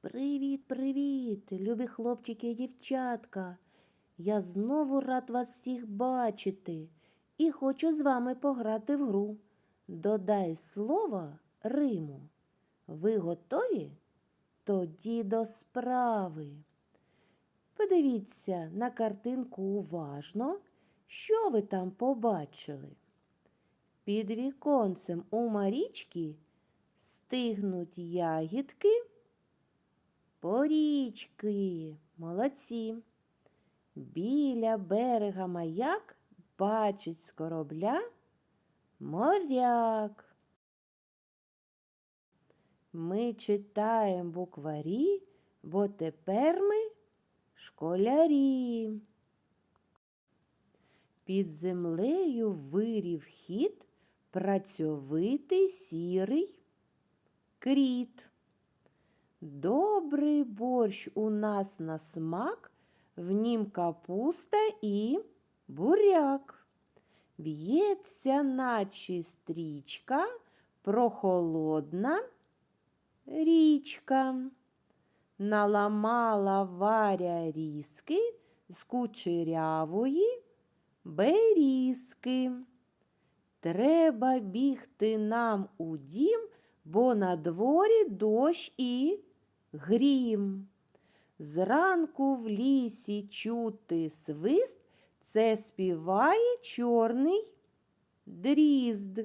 Привіт, привіт, любі хлопчики і дівчатка. Я знову рад вас всіх бачити і хочу з вами пограти в гру. Додай слова Риму. Ви готові? Тоді до справи. Подивіться на картинку уважно, що ви там побачили. Під віконцем у Марічки стигнуть ягідки. Порічки, молодці. Біля берега маяк бачить з корабля моряк. Ми читаємо букварі, бо тепер ми школярі. Під землею вирів хід працьовитий сірий кріт. Добрий борщ у нас на смак, в нім капуста і буряк. В'ється наче стрічка, прохолодна річка. Наламала варя різки з кучерявої берізки. Треба бігти нам у дім, бо на дворі дощ і грім. Зранку в лісі чути свист, це співає чорний дрізд.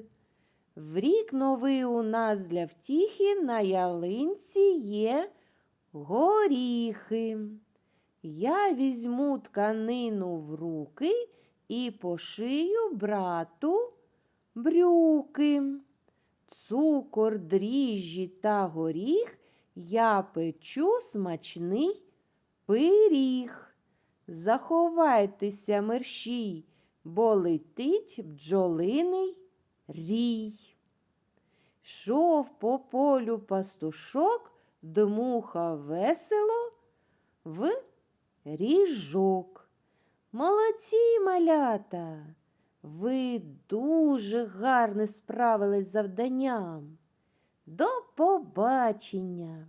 В рік новий у нас для втіхи на ялинці є горіхи. Я візьму тканину в руки і пошию брату брюки. Цукор, дріжджі та горіх я печу смачний пиріг. Заховайтеся, мерщій, бо летить бджолиний рій. Шов по полю пастушок, дмуха весело в ріжок. Молодці малята! Ви дуже гарно справились завданням. До побачення!